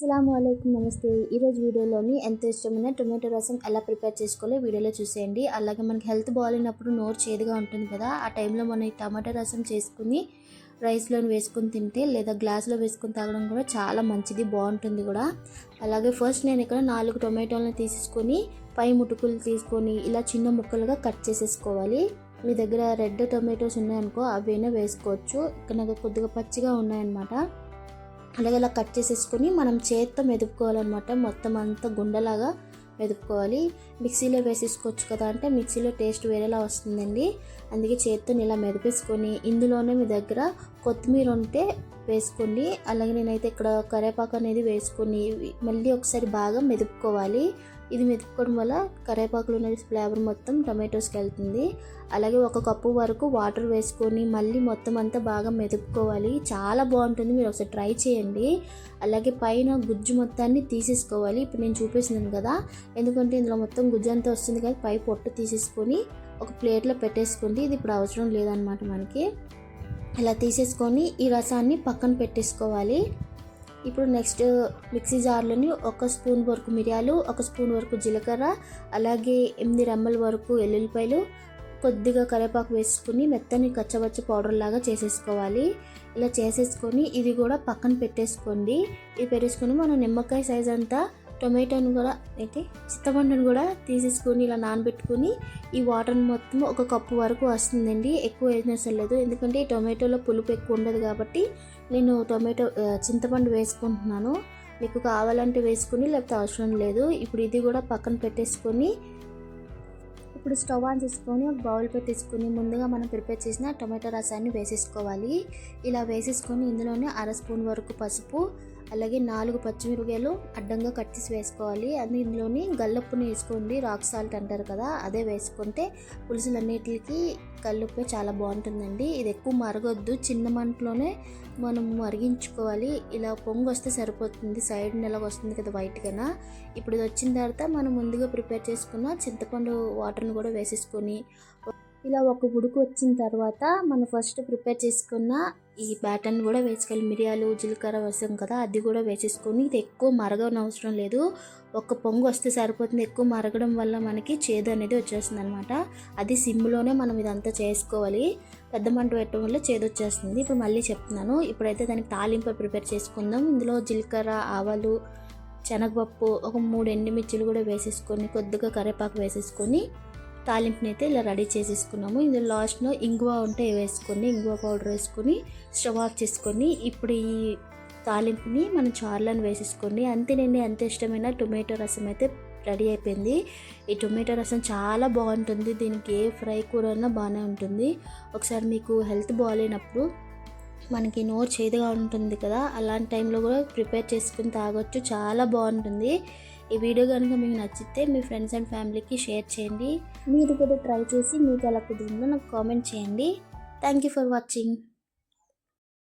అస్సలం అయికం నమస్తే ఈరోజు వీడియోలోని ఎంతో ఇష్టమైన టొమాటో రసం ఎలా ప్రిపేర్ చేసుకోవాలో వీడియోలో చూసేయండి. అలాగే మనకి హెల్త్ బాగాలేనప్పుడు నోరు చేదుగా ఉంటుంది కదా ఆ టైంలో మనం ఈ టమాటో రసం చేసుకుని రైస్లో వేసుకొని తింటే లేదా గ్లాస్లో వేసుకొని తాగడం కూడా చాలా మంచిది బాగుంటుంది కూడా. అలాగే ఫస్ట్ నేను ఇక్కడ నాలుగు టొమాటోలను తీసుకొని పై ముటుకులు తీసుకొని ఇలా చిన్న ముక్కలుగా కట్ చేసేసుకోవాలి. మీ దగ్గర రెడ్ టొమాటోస్ ఉన్నాయనుకో అవైనా వేసుకోవచ్చు. ఇక్కడ నాకు కొద్దిగా పచ్చిగా ఉన్నాయన్నమాట. అలాగే ఇలా కట్ చేసేసుకొని మనం చేత్తో మెదుపుకోవాలన్నమాట. మొత్తం అంతా గుండెలాగా మెదుపుకోవాలి. మిక్సీలో వేసేసుకోవచ్చు కదా అంటే మిక్సీలో టేస్ట్ వేరేలా వస్తుందండి. అందుకే చేత్తో ఇలా మెదిపేసుకొని ఇందులోనే మీ దగ్గర కొత్తిమీర ఉంటే వేసుకోండి అలాగే నేనైతే ఇక్కడ కరివేపాకు అనేది వేసుకొని మళ్ళీ ఒకసారి బాగా మెదుపుకోవాలి. ఇది మెతుక్కోవడం వల్ల కరేపాకులు ఉన్న ఫ్లేవర్ మొత్తం టమాటోస్కి వెళ్తుంది. అలాగే ఒక కప్పు వరకు వాటర్ వేసుకొని మళ్ళీ మొత్తం అంతా బాగా మెదుపుకోవాలి. చాలా బాగుంటుంది మీరు ఒకసారి ట్రై చేయండి. అలాగే పైన గుజ్జు మొత్తాన్ని తీసేసుకోవాలి. ఇప్పుడు నేను చూపిస్తున్నాను కదా ఎందుకంటే ఇందులో మొత్తం గుజ్జు అంతా వస్తుంది కదా పై పొట్టు తీసేసుకొని ఒక ప్లేట్లో పెట్టేసుకోండి. ఇది ఇప్పుడు అవసరం లేదనమాట మనకి. ఇలా తీసేసుకొని ఈ రసాన్ని పక్కన పెట్టేసుకోవాలి. ఇప్పుడు నెక్స్ట్ మిక్సీ జార్లోని ఒక స్పూన్ వరకు మిరియాలు ఒక స్పూన్ వరకు జీలకర్ర అలాగే ఎనిమిది రెమ్మల వరకు ఎల్లుల్లిపాయలు కొద్దిగా కరివేపాకు వేసుకుని మెత్తని కచ్చబచ్చ పౌడర్ లాగా చేసేసుకోవాలి. ఇలా చేసేసుకొని ఇది కూడా పక్కన పెట్టేసుకోండి. ఇది పెట్టేసుకొని మనం నిమ్మకాయ సైజ్ అంతా టొమాటోని కూడా అయితే చింతపండుని కూడా తీసేసుకొని ఇలా నానబెట్టుకొని ఈ వాటర్ మొత్తం ఒక కప్పు వరకు వస్తుందండి. ఎక్కువ వేసిన లేదు. ఎందుకంటే ఈ టొమాటోలో పులుపు ఎక్కువ ఉండదు కాబట్టి నేను టొమాటో చింతపండు వేసుకుంటున్నాను. మీకు కావాలంటే వేసుకుని లేకపోతే అవసరం లేదు. ఇప్పుడు ఇది కూడా పక్కన పెట్టేసుకొని ఇప్పుడు స్టవ్ ఆన్ చేసుకొని ఒక బౌల్ పెట్టేసుకొని ముందుగా మనం ప్రిపేర్ చేసిన టొమాటో రసాన్ని వేసేసుకోవాలి. ఇలా వేసేసుకొని ఇందులోనే అర స్పూన్ వరకు పసుపు అలాగే నాలుగు పచ్చిమిరపకాయలు అడ్డంగా కట్ చేసి వేసుకోవాలి. అది ఇందులోని గల్లప్పుని వేసుకోండి. రాక్ సాల్ట్ అంటారు కదా అదే వేసుకుంటే పులుసులన్నిటికి కల్లుప్పే చాలా బాగుంటుందండి. ఇది ఎక్కువ మరగొద్దు. చిన్న మంటలోనే మనం మరిగించుకోవాలి. ఇలా పొంగు వస్తే సరిపోతుంది. సైడ్ నెల వస్తుంది కదా వైట్గా ఇప్పుడు ఇది వచ్చిన తర్వాత మనం ముందుగా ప్రిపేర్ చేసుకున్న చింతపండు వాటర్ని కూడా వేసేసుకొని ఇలా ఒక ఉడుకు వచ్చిన తర్వాత మనం ఫస్ట్ ప్రిపేర్ చేసుకున్న ఈ బ్యాటర్ని కూడా వేసుకోవాలి. మిరియాలు జీలకర్ర వేసాం కదా అది కూడా వేసేసుకొని ఇది ఎక్కువ మరగనవసరం లేదు. ఒక పొంగు వస్తే సరిపోతుంది. ఎక్కువ మరగడం వల్ల మనకి చేదు అనేది వచ్చేస్తుంది అనమాట అది సిమ్లోనే మనం ఇదంతా చేసుకోవాలి. పెద్ద మంట పెట్టడం వల్ల చేదు వచ్చేస్తుంది. ఇప్పుడు మళ్ళీ చెప్తున్నాను. ఇప్పుడైతే దానికి తాలింపు ప్రిపేర్ చేసుకుందాం. ఇందులో జీలకర్ర ఆవాలు శనగపప్పు ఒక మూడు ఎండుమిర్చిలు కూడా వేసేసుకొని కొద్దిగా కరివేపాకు వేసేసుకొని తాలింపుని అయితే ఇలా రెడీ చేసేసుకున్నాము. ఇందులో లాస్ట్లో ఇంగువ ఉంటే వేసుకొని ఇంగువ పౌడర్ వేసుకొని స్టవ్ ఆఫ్ చేసుకొని ఇప్పుడు ఈ తాలింపుని మనం చార్లను వేసేసుకోండి. అంతేనండి అంత ఇష్టమైన టొమాటో రసం అయితే రెడీ అయిపోయింది. ఈ టొమాటో రసం చాలా బాగుంటుంది. దీనికి ఏ ఫ్రై కూర అయినా బాగానే ఉంటుంది. ఒకసారి మీకు హెల్త్ బాగాలేనప్పుడు మనకి నోరు చేదుగా ఉంటుంది కదా అలాంటి టైంలో కూడా ప్రిపేర్ చేసుకుని తాగొచ్చు. చాలా బాగుంటుంది. ఈ వీడియో కనుక మీకు నచ్చితే మీ ఫ్రెండ్స్ అండ్ ఫ్యామిలీకి షేర్ చేయండి. మీరు కూడా ట్రై చేసి మీకు ఎలా కుదిరిందో నాకు కామెంట్ చేయండి. Thank you for watching